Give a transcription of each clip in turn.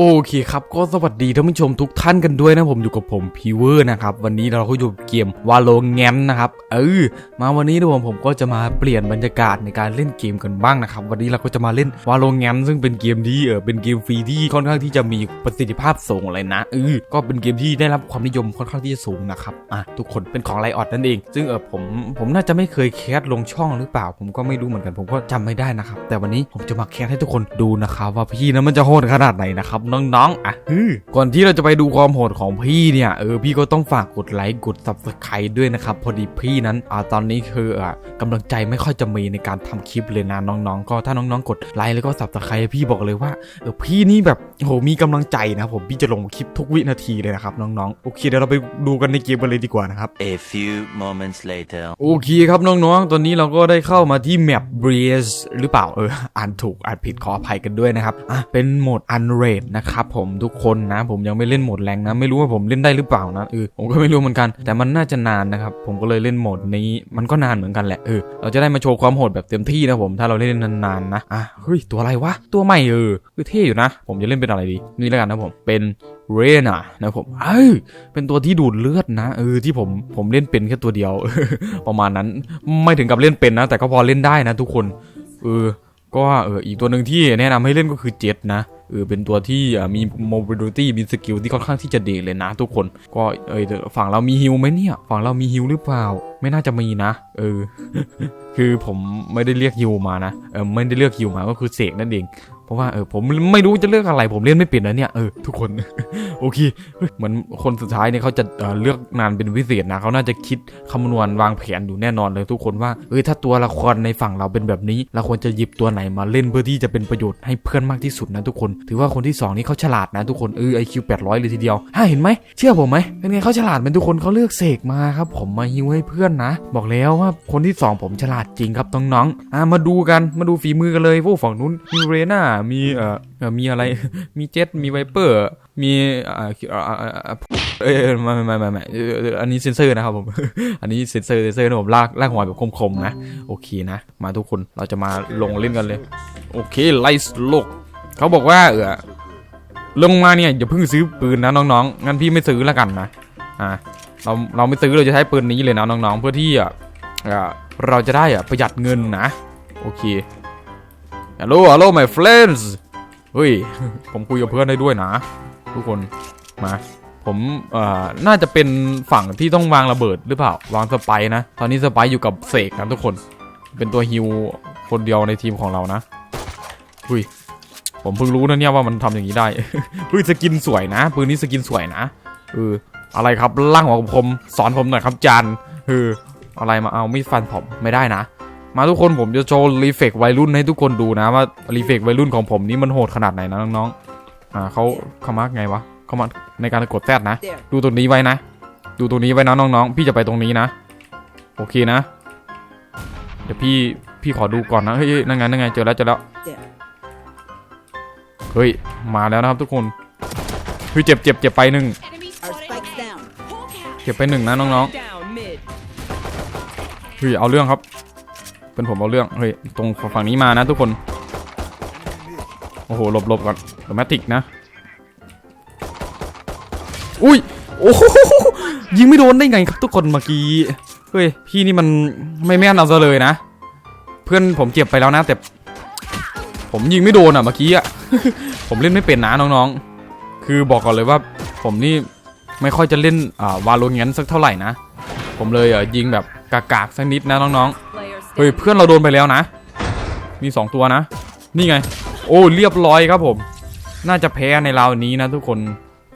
โอเคครับก็สวัสดีท่านผู้ชมทุกท่านกันด้วยนะผมอยู่กับผมพีเวอร์นะครับวันนี้เราก็อยู่เกมวาโลแงนนะครับเออมาวันนี้นะผมผมก็จะมาเปลี่ยนบรรยากาศในการเล่นเกมกันบ้างนะครับวันนี้เราก็จะมาเล่นวาโลแงนซึ่งเป็นเกมที่เออเป็นเกมฟรีที่ค่อนข้างที่จะมีประสิทธิภาพสูงเลยนะเออก็เป็นเกมที่ได้รับความนิยมค่อนข้างที่จะสูงนะครับอะทุกคนเป็นของไลออดนั่นเอง ซึ่งเออผมผมน่าจะไม่เคยแคสลงช่องหรือเปล่า ผมก็ไม่รู้เหมือนกันผมก็จำไม่ได้นะครับแต่วันนี้ผมจะมาแคสให้ทุกคนดูนะครับว่าพี่นั้นมันจะโหดขนาดไหนนะครับน้องๆอะฮึก่อนที่เราจะไปดูความโหดของพี่เนี่ยเออพี่ก็ต้องฝากกดไลค์กด subscribe ด้วยนะครับพอดีพี่นั้นอ่าตอนนี้คืออ่ากำลังใจไม่ค่อยจะมีในการทำคลิปเลยนะน้องๆ ก็ถ้าน้องๆ กดไลค์แล้วก็ subscribe พี่บอกเลยว่าเออพี่นี่แบบโอ้โหมีกำลังใจนะครับผมพี่จะลงคลิปทุกวินาทีเลยนะครับน้องๆโอเคเดี๋ยวเราไปดูกันในเกมกันเลยดีกว่านะครับ A few moments later. โอเคครับน้องๆ ตอนนี้เราก็ได้เข้ามาที่แมป Breeze หรือเปล่าเอออ่านถูกอ่านผิดขออภัยกันด้วยนะครับอะเป็นโหมด Unrated นะครับผมทุกคนนะผมยังไม่เล่นโหมดแรงนะ ไม่รู้ว่าผมเล่นได้หรือเปล่านะเออผมก็ไม่รู้เหมือนกัน แต่มันน่าจะนานนะครับผมก็เลยเล่นโหมดนี้มันก็นานเหมือนกันแหละเออเราจะได้มาโชว์ความโหดแบบเต็มที่นะผมถ้าเราเล่นนานๆนะอะเฮ้ยตัวอะไรวะตัวใหม่เออคือเท่อยู่นะ ผมจะเล่นเป็นอะไรดีนี่แล้วกันนะผมเป็นเรน่านะผมเอ้ยเป็นตัวที่ดูดเลือดนะเออที่ผมผมเล่นเป็นแค่ตัวเดียว ประมาณนั้นไม่ถึงกับเล่นเป็นนะ แต่ก็พอเล่นได้นะทุกคน เออ ก็เอออีกตัวหนึ่งที่แนะนำให้เล่นก็คือเจ็ตนะ เออเป็นตัวที่มีโมี mobility มีสกิลที่ค่อนข้างที่จะดีเลยนะทุกคน ก็เออฝั่งเรามีฮิลไหมเนี่ย ฝั่งเรามีฮิลหรือเปล่า ไม่น่าจะมีนะ เออ คือผมไม่ได้เรียกฮิวมานะ เออไม่ได้เลือกฮิวมาก็คือเสกนั่นเอง เพราะว่าเออผมไม่รู้จะเลือกอะไร ผมเล่นไม่เป็นนะเนี่ยเออทุกคน โอเคเหมือนคนสุดท้ายเนี่ยเขาจะเเลือกงานเป็นพิเศษนะเขาน่าจะคิดคำนวณวางแผนอยู่แน่นอนเลยทุกคนว่าเอ้ยถ้าตัวละครในฝั่งเราเป็นแบบนี้เราควรจะหยิบตัวไหนมาเล่นเพื่อที่จะเป็นประโยชน์ให้เพื่อนมากที่สุดนะทุกคน ถือว่าคนที่สองนี่เขาฉลาดนะทุกคนเออไอคิวแปดร้อยเลยทีเดียวฮ่าเห็นไหมเชื่อผมไหมเป็นไงเขาฉลาดเป็นทุกคนเขาเลือกเสกมาครับ ผมมาฮิวให้เพื่อนนะ บอกแล้วว่าคนที่สองผมฉลาดจริงครับน้องๆอะมาดูกันมาดูฝีมือกันเลยพวกฝั่งนู้นมีเรน่ามีเอ่อมีอะไรมีเจ็ตมีไวเปอร์ มีอ่าอ่าอ่าอ่าเอ้ยไม่ไม่ไม่ไม่อันนี้เซนเซอร์นะครับผม อันนี้เซนเซอร์เซนเซอร์นะผมลากลากหัวแบบคมๆนะ โอเคนะ มาทุกคนเราจะมาลงเล่นกันเลย โอเคไลส์โลก เขาบอกว่าเออลงมาเนี่ยอย่าเพิ่งซื้อปืนนะน้องๆ งั้นพี่ไม่ซื้อแล้วกันนะ อ่าเราเราไม่ซื้อเราจะใช้ปืนนี้เลยนะน้องๆ เพื่อที่อะเอ่อเราจะได้อะประหยัดเงินนะ โอเค Hello Hello my friends เฮ้ย ผมคุยกับเพื่อนได้ด้วยนะ ทุกคน มา ผมเอ่อน่าจะเป็นฝั่งที่ต้องวางระเบิดหรือเปล่า วางสไปร์นะ ตอนนี้สไปร์อยู่กับเสกนะทุกคน เป็นตัวฮิวคนเดียวในทีมของเรานะเฮ้ย ผมเพิ่งรู้นะเนี่ยว่ามันทำอย่างนี้ได้ เฮ้ยสกินสวยนะปืนนี้สกินสวยนะ เออ อะไรครับล่างหัวผม สอนผมหน่อยครับจานเอออะไรมาเอาไม่ฟันผมไม่ได้นะ มาทุกคนผมจะโชว์รีเฟกวัยรุ่นให้ทุกคนดูนะว่ารีเฟกวัยรุ่นของผมนี่มันโหดขนาดไหนนะน้องๆอ่าเขาเขามาร์กไงวะเขามาในการกดแซดนะ ดูตรงนี้ไว้นะ ดูตรงนี้ไว้นะน้องๆ พี่จะไปตรงนี้นะ โอเคนะ เดี๋ยวพี่พี่ขอดูก่อนนะเฮ้ยเฮ้ยนั่นไงนั่นไงเจอแล้วเจอแล้วเฮ้ยมาแล้วนะครับทุกคนเฮ้ยเจ็บเจ็บเจ็บไปหนึ่ง Enemy Our spotted spike's A. down. Hawk out. เจ็บไปหนึ่งนะน้อง Down mid. ๆเฮ้ยเอาเรื่องครับ เป็นผมเอาเรื่อง เฮ้ย ตรงฝั่งนี้มานะทุกคน โอ้โห หลบหลบก่อนโรแมติกนะ อุ้ย โอ้โหยิงไม่โดนได้ไงครับทุกคนเมื่อกี้ เฮ้ย พี่นี่มันไม่แม่นเอาซะเลยนะ เพื่อนผมเจ็บไปแล้วนะแต่ ผมยิงไม่โดนอะเมื่อกี้อะ ผมเล่นไม่เป็นนะน้องๆ คือบอกก่อนเลยว่า ผมนี่ไม่ค่อยจะเล่นอ่าวาโลเงนสักเท่าไหร่นะ ผมเลยอะยิงแบบกากๆสักนิดนะน้องๆ เฮ้ยเพื่อนเราโดนไปแล้วนะ มีสองตัวนะ นี่ไง โอ้เรียบร้อยครับผม น่าจะแพ้ในราวนี้นะ ทุกคน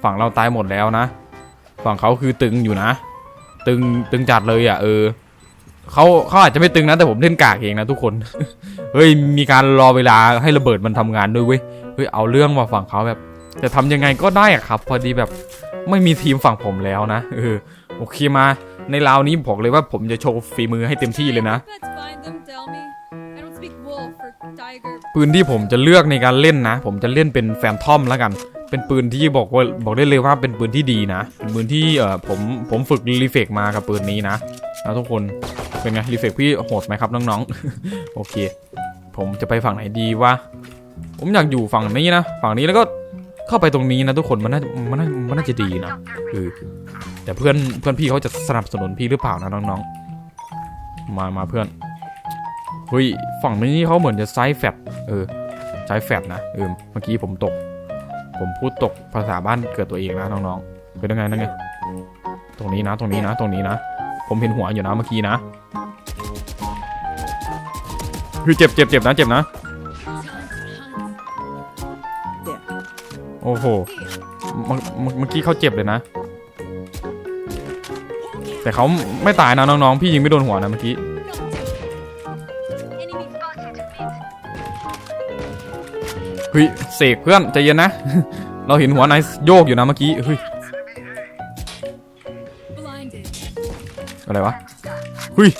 ฝั่งเราตายหมดแล้วนะ ฝั่งเขาคือตึงอยู่นะ ตึงตึงจัดเลยอะเออเขาเขาอาจจะไม่ตึงนะแต่ผมเล่นกากเองนะทุกคน เฮ้ยมีการรอเวลาให้ระเบิดมันทำงานด้วยเว้ย เฮ้ยเอาเรื่องว่าฝั่งเขาแบบ จะทำยังไงก็ได้อะครับ พอดีแบบไม่มีทีมฝั่งผมแล้วนะเออโอเคมา ในราวนี้บอกเลยว่าผมจะโชว์ฝีมือให้เต็มที่เลยนะ Let's find them, tell me. I don't speak wolf or tiger. ปืนที่ผมจะเลือกในการเล่นนะ ผมจะเล่นเป็นแฟนทอมแล้วกัน เป็นปืนที่บอกว่าบอกได้เลยว่าเป็นปืนที่ดีนะ เป็นปืนที่เออผมผมฝึกรีเฟกมากับปืนนี้นะนะทุกคนเป็นไงรีเฟกพี่โหดไหมครับน้องๆ โอเค ผมจะไปฝั่งไหนดีวะผมอยากอยู่ฝั่งนี้นะ ฝั่งนี้แล้วก็เข้าไปตรงนี้นะทุกคนมันน่ามันน่ามันน่าจะดีนะเออ แต่เพื่อนเพื่อนพี่เขาจะสนับสนุนพี่หรือเปล่านะน้องๆ มามาเพื่อนเฮ้ยฝั่งนี้เขาเหมือนจะไซส์แฟดเออไซส์แฟดนะเออเมื่อกี้ผมตก ผมพูดตกภาษาบ้านเกิดตัวเองนะน้องๆเป็นยังไงนั่นไงตรงนี้นะตรงนี้นะตรงนี้นะ ผมเห็นหัวอยู่นะเมื่อกี้นะคือเจ็บเจ็บเจ็บนะเจ็บนะโอ้โหเมื่อเมื่อเมื่อกี้เขาเจ็บเลยนะ แต่เขาไม่ตายนะน้องๆ พี่ยิงไม่โดนหัวนะเมื่อกี้ เฮ้ยเสกเพื่อนใจเย็นนะ เราเห็นหัวนายโยกอยู่นะเมื่อกี้ เฮ้ย อะไรวะ เฮ้ย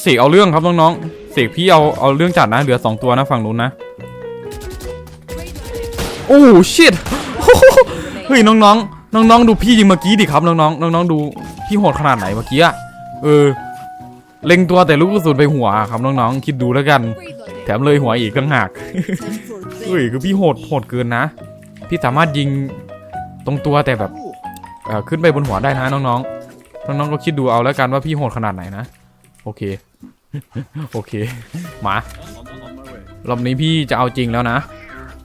เสกเอาเรื่องครับน้องๆ เสกพี่เอาเอาเรื่องจัดนะ เหลือสองตัวนะฝั่งนู้นนะ โอ้ชิตเฮ้ยน้องๆ น้องๆ ดูพี่ยิงเมื่อกี้ดิครับน้องๆ น้องๆ ดู พี่โหดขนาดไหนเมื่อกี้อะเออ เล็งตัวแต่ลูกกระสุนไปหัวครับน้องๆ คิดดูแล้วกัน Reloading. แถมเลยหัวอีกต่างหากเฮ้ยคือพี่โหดโหดเกินนะ พี่สามารถยิงตรงตัวแต่แบบเอ่อขึ้นไปบนหัวได้นะน้องๆ น้องๆก็คิดดูเอาแล้วกันว่าพี่โหดขนาดไหนนะ โอเค โอเค มารอบนี้พี่จะเอาจริงแล้วนะ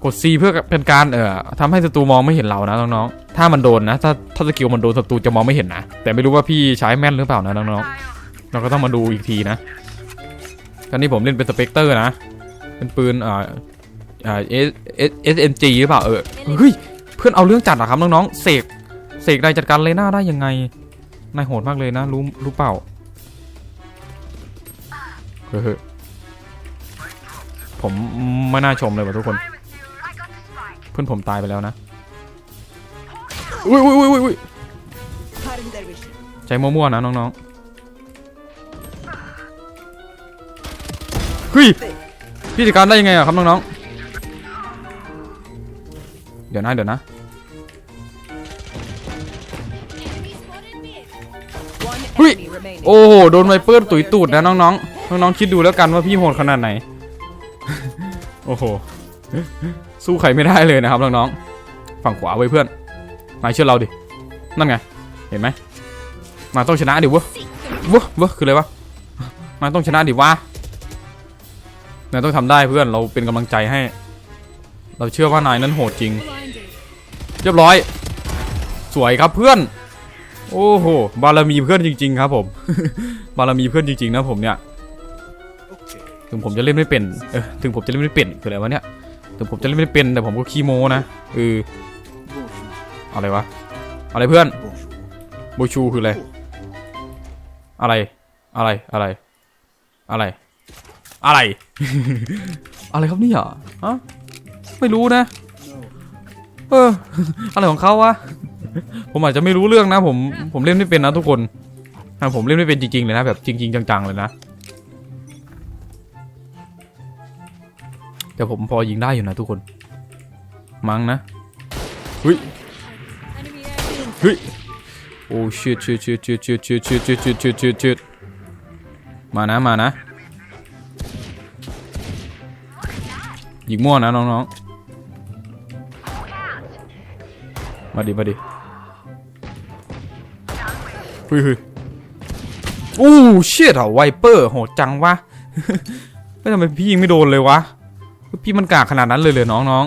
กด C เพื่อเป็นการเอ่อทำให้ศัตรูมองไม่เห็นเรานะน้องๆ ถ้ามันโดนนะ ถ้าถ้าสกิลมันโดนศัตรูจะมองไม่เห็นนะ แต่ไม่รู้ว่าพี่ใช้แม่นหรือเปล่านะน้องๆ เราก็ต้องมาดูอีกทีนะ ตอนนี้ผมเล่นเป็นสเปกเตอร์นะ เป็นปืนเอ่อเอ่อ S S M G หรือเปล่าเออ เฮ้ย เพื่อนเอาเรื่องจัดอะครับน้องๆ เสก เสกนายจัดการเลน่าได้ยังไง นายโหดมากเลยนะ รู้รู้เปล่า เฮ้ยผมไม่น่าชมเลยว่ะทุกคน เพื่อนผมตายไปแล้วนะอุ้ยอุ้ยอุ้ยอุ้ยใจมั่วๆนะน้องๆเฮ้ยพี่จัดการได้ยังไงอะครับน้องๆเดี๋ยวนะเดี๋ยวนะ Enemy spotted mid. One Hui. enemy remaining. โอ้โหโดนไวเปอร์ตุยตูดนะน้องๆน้องๆคิดดูแล้วกันว่าพี่โหดขนาดไหนโอ้โห สู้ใครไม่ได้เลยนะครับน้องๆฝั่งขวาไว้เพื่อนนายเชื่อเราดินั่นไง เห็นไหมนาต้องชนะดิวะวะวะคืออะไรวะนาต้องชนะดิวะนายต้องทำได้เพื่อนเราเป็นกำลังใจให้ เราเชื่อว่านายนั้นโหดจริง เรียบร้อย สวยครับเพื่อน โอ้โหบารมีเพื่อนจริง ๆ ครับผม บารมีเพื่อนจริง ๆ นะผมเนี่ยถึงผมจะเล่นไม่เป็นเออถึงผมจะเล่นไม่เป็นคืออะไรวะเนี่ย ถึงผมจะเล่นไม่เป็นแต่ผมก็ขี้โม้นะเอออะไรวะอะไรเพื่อนโบชูคืออะไรอะไรอะไรอะไร อะไร อะไร อะไรครับเนี่ยฮะไม่รู้นะ เออ อะไรของเขาวะ ผมอาจจะไม่รู้เรื่องนะ ผม ผมเล่นไม่เป็นนะทุกคนอะผมเล่นไม่เป็นจริงๆเลยนะแบบจริง ๆ จังๆเลยนะ แต่ผมพอยิงได้อยู่นะทุกคน มั้งนะ Enemy air. เฮ้ยโอ้ชิดชิดชิดชิดชิดชิดชิดชิดชิดชิดชิดชิดมานะมานะยิงมั่วนะน้องๆ มาดิมาดิเฮ้ยเฮ้ยโอ้ชิดอะไวเปอร์โหดจังวะไม่ทำไมพี่ยิงไม่โดนเลยวะ พี่มันกากขนาดนั้นเลยเลยน้องน้อง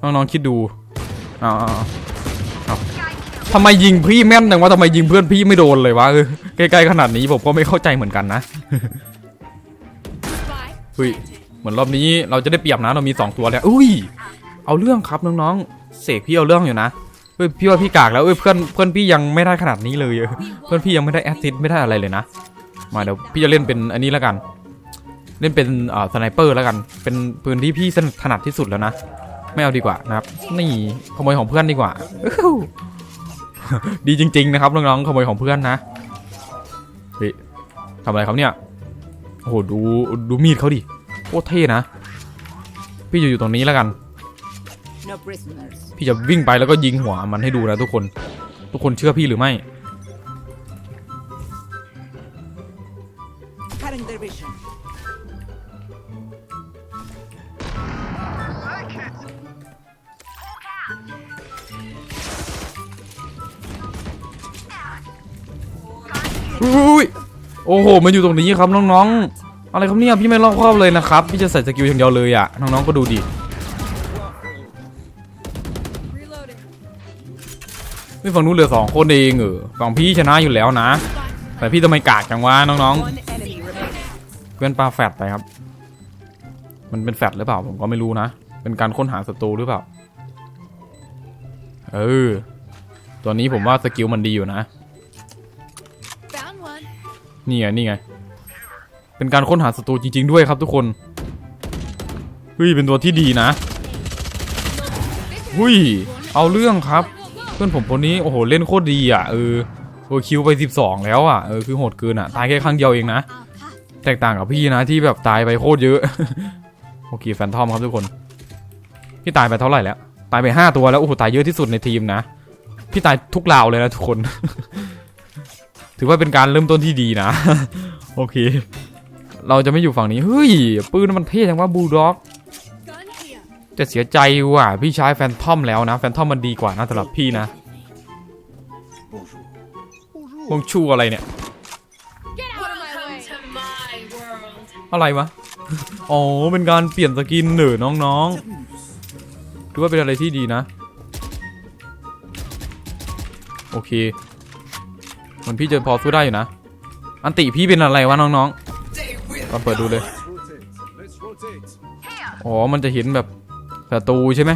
น้องน้องๆคิดดูเอ้าทำไมยิงพี่แม่นจังวะทำไมยิงเพื่อนพี่ไม่โดนเลยวะเออใกล้ๆขนาดนี้ผมก็ไม่เข้าใจเหมือนกันนะ Spy. Hui. เหมือนรอบนี้เราจะได้เปรียบนะเรามีสองตัวแล้วอุ้ย เอาเรื่องครับน้องๆเสกพี่เอาเรื่องอยู่นะเฮ้ยพี่ว่าพี่กากแล้วเอ้ยเพื่อนเพื่อนพี่ยังไม่ได้ขนาดนี้เลยเพื่อนพี่ยังไม่ได้แอสซิสต์ไม่ได้อะไรเลยนะมาเดี๋ยวพี่จะเล่นเป็นอันนี้แล้วกัน เล่นเป็นเอ่อสไนเปอร์แล้วกัน เป็นปืนที่พี่ถนัดที่สุดแล้วนะ ไม่เอาดีกว่านะครับ นี่ขโมยของเพื่อนดีกว่าอื้อหือดีจริง ๆ นะครับน้องๆขโมยของเพื่อนนะเฮ้ยทำอะไรครับเนี่ยโอ้โหดูดูมีดเขาดิโคตรเท่นะ พี่จะอยู่ตรงนี้แล้วกัน No prisoners. พี่จะวิ่งไปแล้วก็ยิงหัวมันให้ดูนะทุกคน ทุกคนเชื่อพี่หรือไม่ มันอยู่ตรงนี้ครับน้องๆ อะไรครับเนี่ยพี่ไม่รอบครอบเลยนะครับพี่จะใส่สกิลอย่างเดียวเลยอะน้องๆก็ดูดิไม่ฝั่งนู้นเหลือสองคนเองเออฝั่งพี่ชนะอยู่แล้วนะ แต่พี่ทำไมกากจังวะน้องๆ เพื่อนปลาแฟดไปครับ มันเป็นแฟดหรือเปล่าผมก็ไม่รู้นะ เป็นการค้นหาศัตรูหรือเปล่า เออ ตัวนี้ผมว่าสกิลมันดีอยู่นะ นี่ไงนี่ไง เป็นการค้นหาศัตรูจริง ๆ ด้วยครับทุกคนเฮ้ยเป็นตัวที่ดีนะหุยเอาเรื่องครับ เพื่อนผมคนนี้โอ้โหเล่นโคตรดีอะเออโอคิวไป 12 แล้วอะเออคือโหดเกินอะตายแค่ครั้งเดียวเองนะแตกต่างกับพี่นะที่แบบตายไปโคตรเยอะโอเคแฟนทอมครับทุกคนพี่ตายไปเท่าไหร่แล้ว ตายไป 5 ตัวแล้วโอ้โหตายเยอะที่สุดในทีมนะ พี่ตายทุกราวเลยนะทุกคน ถือว่าเป็นการเริ่มต้นที่ดีนะ โอเค เราจะไม่อยู่ฝั่งนี้ เฮ้ย ปืนมันเท่จังว่าบูลด็อกจะเสียใจว่ะ พี่ใช้แฟนทอมแล้วนะ แฟนทอมมันดีกว่านะสำหรับพี่นะวงชูอะไรเนี่ย อะไรวะ อ๋อ เป็นการเปลี่ยนสกินเหนือน้องๆถือว่าเป็นอะไรที่ดีนะ โอเค มันพี่จะพอสู้ได้อยู่นะ อันติพี่เป็นอะไรวะน้องๆมาเปิดดูเลย อ๋อ มันจะเห็นแบบศัตรูใช่ไหม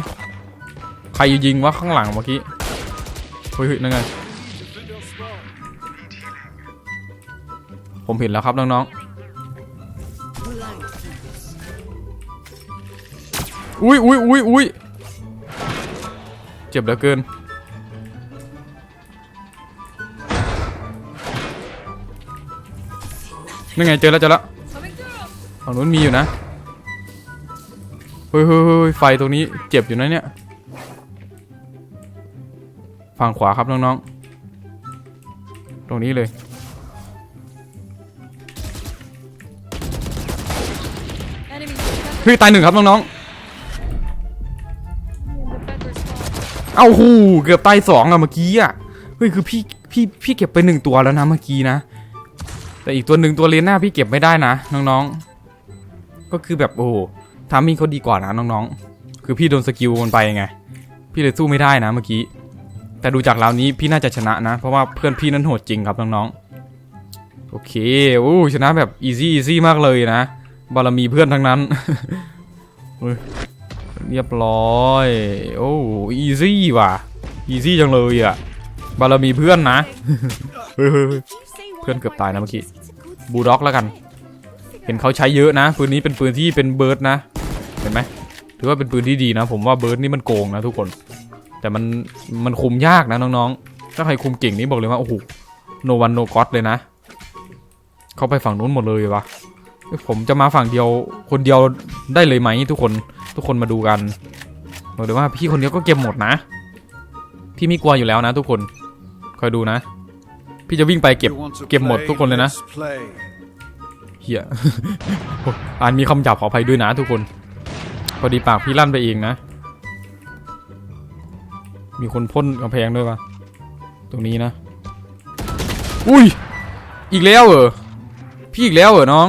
ใครยิงวะข้างหลังเมื่อกี้ เฮ้ยเฮ้ยนั่นไง ผมเห็นแล้วครับน้องๆ อุ้ยอุ้ยอุ้ยอุ้ยเจ็บเหลือเกิน นั่นไงเจอแล้วเจอแล้วฝั่งนู้นมีอยู่นะเฮ้ยเฮ้ยเฮ้ยไฟตรงนี้เจ็บอยู่นะเนี่ยฝั่งขวาครับน้องๆ ตรงนี้เลยเฮ้ยตายหนึ่งครับน้องๆ เอ้าหูเกือบตายสองอะเมื่อกี้อะเฮ้ยคือพี่พี่พี่เก็บไปหนึ่งตัวแล้วนะเมื่อกี้นะ แต่อีกตัวหนึ่งตัวเลนหน้าพี่เก็บไม่ได้นะน้องๆ ก็คือแบบโอ้ทามมิ่งเขาดีกว่านะน้องๆ คือพี่โดนสกิลมันไปไง พี่เลยสู้ไม่ได้นะเมื่อกี้ แต่ดูจากราวนี้พี่น่าจะชนะนะ เพราะว่าเพื่อนพี่นั้นโหดจริงครับน้องๆ โอเคโอ้ชนะแบบอีซี่อีซี่มากเลยนะ บารมีเพื่อนทั้งนั้นเฮ้ยเรียบร้อย โอ้อีซี่ว่ะ อีซี่จังเลยอะ บารมีเพื่อนนะ เพื่อนเกือบตายนะเมื่อกี้บูด็อกแล้วกัน เห็นเขาใช้เยอะนะปืนนี้เป็นปืนที่เป็นเบิร์ดนะ เห็นไหมถือว่าเป็นปืนที่ดีนะ ผมว่าเบิร์ดนี่มันโกงนะทุกคน แต่มันมันคุมยากนะน้องๆ ถ้าใครคุมเก่งนี่บอกเลยว่าโอ้โหโนวันโนก็อตเลยนะ เขาไปฝั่งนู้นหมดเลยวะเอ้ยผมจะมาฝั่งเดียวคนเดียวได้เลยไหมทุกคนทุกคนมาดูกันบอกเลยว่าพี่คนเดียวก็เก็บหมดนะ พี่ไม่กลัวอยู่แล้วนะทุกคนคอยดูนะ พี่จะวิ่งไปเก็บเก็บหมดทุกคนเลยนะเฮียอ่านมีคำหยาบขออภัยด้วยนะทุกคน พอดีปากพี่ลั่นไปเองนะ มีคนพ่นกำแพงด้วยปะตรงนี้นะ อุ้ย อีกแล้วเหรอ พี่อีกแล้วเหรอน้อง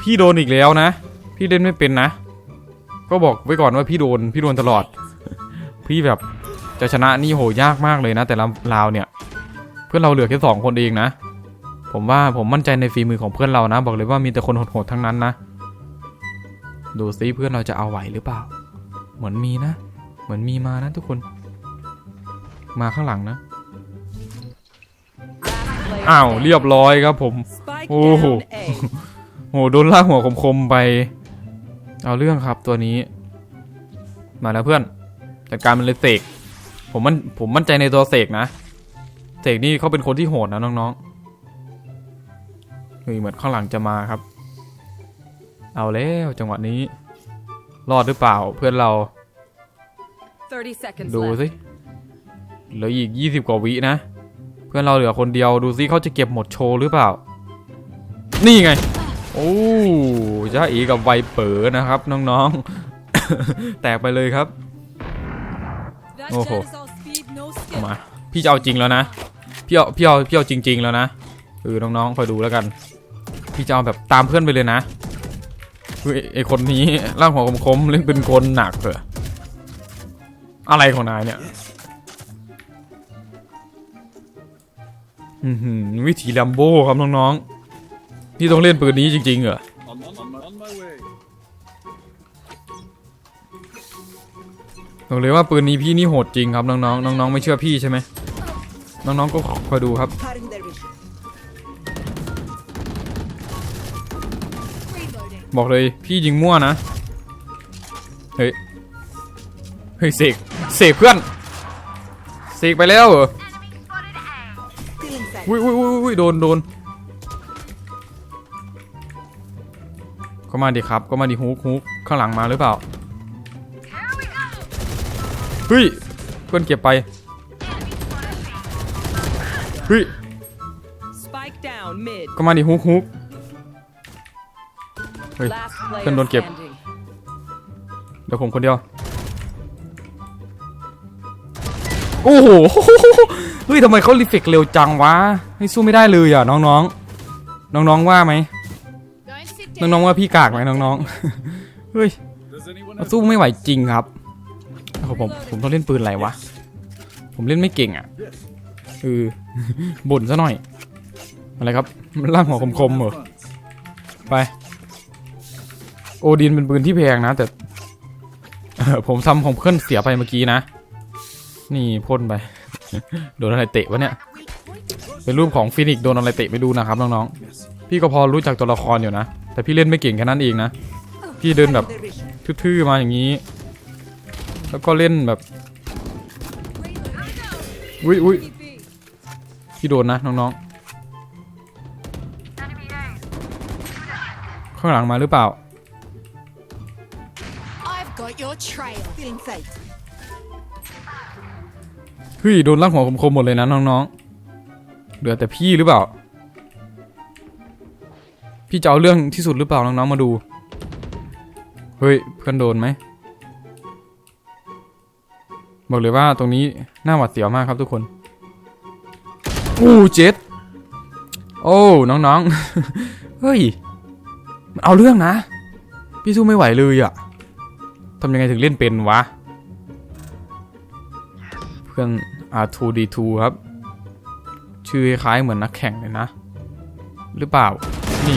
พี่โดนอีกแล้วนะ พี่เล่นไม่เป็นนะ ก็บอกไว้ก่อนว่าพี่โดน พี่โดนตลอด พี่แบบจะชนะนี่โหยากมากเลยนะ แต่ละราวเนี่ย เพื่อนเราเหลือแค่สองคนเองนะ ผมว่าผมมั่นใจในฝีมือของเพื่อนเรานะ บอกเลยว่ามีแต่คนโหดๆทั้งนั้นนะ ดูซิเพื่อนเราจะเอาไหวหรือเปล่า เหมือนมีนะ เหมือนมีมานะทุกคน มาข้างหลังนะอ้าวเรียบร้อยครับผม Spike Oh. down A. โหโดนลากหัวคมๆไป เอาเรื่องครับตัวนี้ มาแล้วเพื่อนจัดการมันเลยเสกผมมันผมมั่นใจในตัวเสกนะเสกนี่เขาเป็นคนที่โหดนะน้องๆเฮ้ยเหมือนข้างหลังจะมาครับ เอาแล้วจังหวะนี้ รอดหรือเปล่าเพื่อนเรา30 seconds ดู left. สิเหลืออีก 20 กว่าวินะ เพื่อนเราเหลือคนเดียวดูสิเขาจะเก็บหมดโชว์หรือเปล่า นี่ไง โอ้จ้าอีกับไวเป๋อนะครับ น้องๆ แตกไปเลยครับ That Oh. jet is all speed, no skill. มา พี่จะเอาจริงแล้วนะ พี่เอาพี่เอาพี่เอาจริง ๆ แล้วนะเออน้องๆคอยดูแล้วกัน พี่จะเอาแบบตามเพื่อนไปเลยนะคือไอ้ไอคนนี้ร่างหัวคมๆเล่นเป็นคนหนักเหรออะไรของนายเนี่ยวิถีแลมโบ้ครับน้องๆพี่ต้องเล่นปืนนี้จริงๆเหรอบอกเลยว่าปืนนี้พี่นี่โหดจริงครับน้องๆน้องๆไม่เชื่อพี่ใช่ไหม น้องๆก็คอยดูครับ บอกเลยพี่ยิงมั่วนะ เฮ้ย เฮ้ยเสกเสกเพื่อนเสกไปแล้วเหรอ Still inside. อุ้ยอุ้ยอุ้ยอุ้ยโดนโดนก็มาดิครับ ก็มาดิฮุกฮุกข้างหลังมาหรือเปล่า เฮ้ย เพื่อนเก็บไป เฮ้ย Spike down mid. ก็มาดิฮุกฮุกเฮ้ย Last เพื่อน player โดนเก็บ standing. เดี๋ยวผมคนเดียว โอ้โห เฮ้ยทำไมเขารีเฟกเร็วจังวะไม่สู้ไม่ได้เลยอะน้องๆ น้องๆว่าไหม Don't sit น้ down. องๆว่าพี่กากไหมน้องๆ เฮ้ย Does anyone สู้ไม่ไหวจริงครับโอ้โหผมผมต้องเล่นปืนอะไรวะ ผมเล่นไม่เก่งอะเออบ่นซะหน่อย อะไรครับล่างหัวคมๆเหรอ ไป โอดินเป็นปืนที่แพงนะ แต่ผมทำของเพื่อนเสียไปเมื่อกี้นะ นี่พ่นไป โดนอะไรเตะวะเนี่ย เป็นรูปของฟินิกโดนอะไรเตะไปดูนะครับน้องๆ พี่ก็พอรู้จักตัวละครอยู่นะ แต่พี่เล่นไม่เก่งแค่นั้นเองนะ พี่เดินแบบทื่อๆมาอย่างนี้ แล้วก็เล่นแบบ อุ้ยอุ้ย B. พี่โดนนะน้องๆ ข้างหลังมาหรือเปล่า I've got your trail. Still inside. เฮ้ยโดนล่างหัวคมๆหมดเลยนะน้องๆ เหลือแต่พี่หรือเปล่า พี่จะเอาเรื่องที่สุดหรือเปล่าน้องๆมาดู เฮ้ยเพื่อนโดนไหมบอกเลยว่าตรงนี้น่าหวาดเสียวมากครับทุกคน อู้เจ็ดโอ้น้องๆ เฮ้ย มันเอาเรื่องนะ พี่สู้ไม่ไหวเลยอะทำยังไงถึงเล่นเป็นวะเพื่อน R2D2 ครับ ชื่อคล้ายเหมือนนักแข่งเลยนะ หรือเปล่า นี่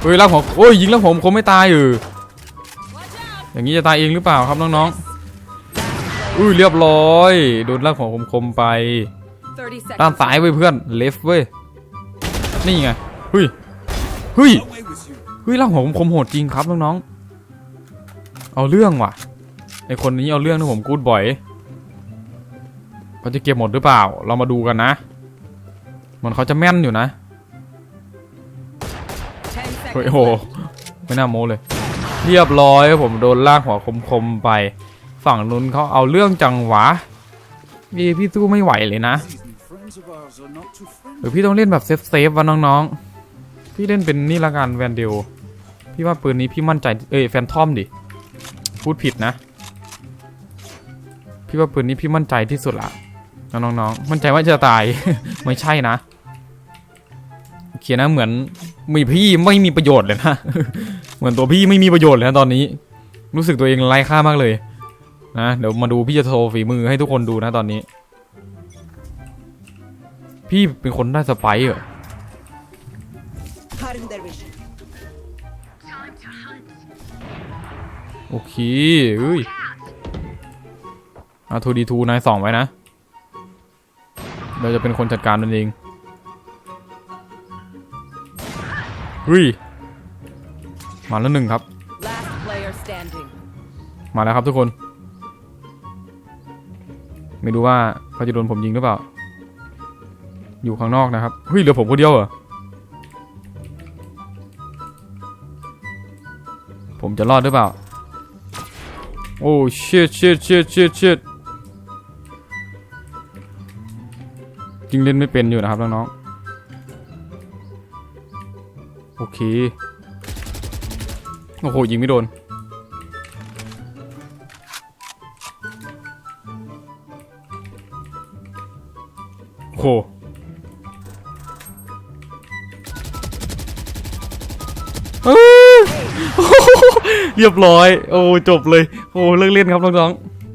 เฮ้ยแล้วผมโอ้ยยิงแล้วผมคงไม่ตายเออ Watch out. อย่างนี้จะตายเองหรือเปล่าครับน้องๆอุ้ยเรียบร้อย โดนลากหัวคมๆไป ด้าน seconds. ซ้ายเว้ยเพื่อนเลฟเว้ยนี่ไงเฮ้ยเฮ้ย away with you? เฮ้ยลากหัวคมๆโหดจริงครับน้องๆเอาเรื่องว่ะไอคนนี้เอาเรื่องที่ผมกูดบ่อยเขาจะเก็บหมดหรือเปล่า เรามาดูกันนะเหมือนเขาจะแม่นอยู่นะ10เฮ้ย seconds โห left. ไม่น่าโม้เลย เรียบร้อยผมโดนลากหัวคมๆไป ฝั่งนู้นเขาเอาเรื่องจังหวะพี่พี่สู้ไม่ไหวเลยนะ หรือพี่ต้องเล่นแบบเซฟเซฟวะน้องๆ พี่เล่นเป็นนี่ละกันแวนเดลพี่ว่าปืนนี้พี่มั่นใจเอ้ยแฟนทอมดิ พูดผิดนะ พี่ว่าปืนนี้พี่มั่นใจที่สุดละน้องๆ มั่นใจว่าจะตาย ไม่ใช่นะโอเคนะเหมือนมีพี่ไม่มีประโยชน์เลยนะ เหมือนตัวพี่ไม่มีประโยชน์เลยนะตอนนี้ รู้สึกตัวเองไร้ค่ามากเลยนะเดี๋ยวมาดูพี่จะโชว์ฝีมือให้ทุกคนดูนะตอนนี้ พี่เป็นคนได้สไปเหรอโอเคเฮ้ยอาทูดีทูนายสองไว้นะ เราจะเป็นคนจัดการมันเองเฮ้ยมาแล้วหนึ่งครับ มาแล้วครับทุกคน ไม่รู้ว่าเขาจะโดนผมยิงหรือเปล่า อยู่ข้างนอกนะครับเฮ้ยเหลือผมคนเดียวเหรอผมจะรอดหรือเปล่า โอ้ shit shit shit shit shit จริงเล่นไม่เป็นอยู่นะครับน้องๆโอเค โอ้โหยิงไม่โดน โอ้โห เรียบร้อย โอ้จบเลย โอ้เลิกเล่นครับน้องๆ